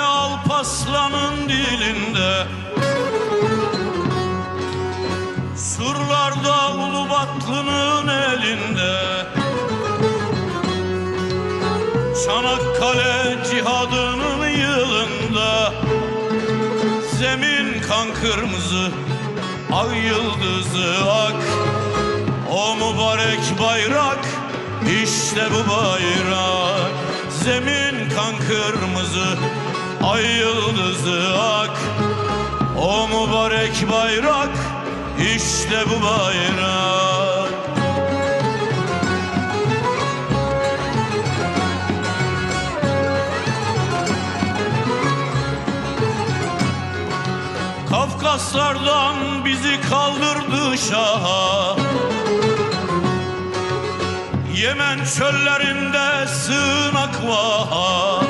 Alpaslanın dilinde. Surlarda Ulubatlı'nın elinde. Çanakkale cihadının yılında. Zemin kan kırmızı Ay yıldızı ak. O mübarek bayrak işte bu bayrak. Zemin kan kırmızı Ay yıldızı ak O mübarek bayrak işte bu bayrak. Kafkaslardan bizi kaldırdı şaha. Yemen çöllerinde sığınak var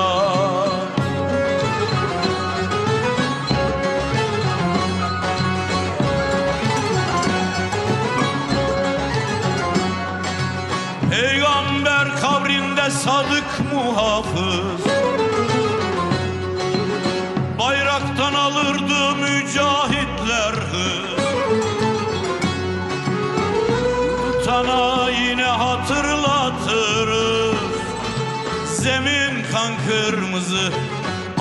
sadık muhafız. Bayraktan alırdı mücahitler hız. Sana yine hatırlatırız. Zemin kan kırmızı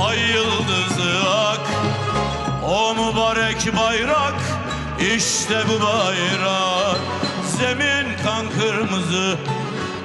Ay yıldızı ak. O mübarek bayrak işte bu bayrak. Zemin kan kırmızı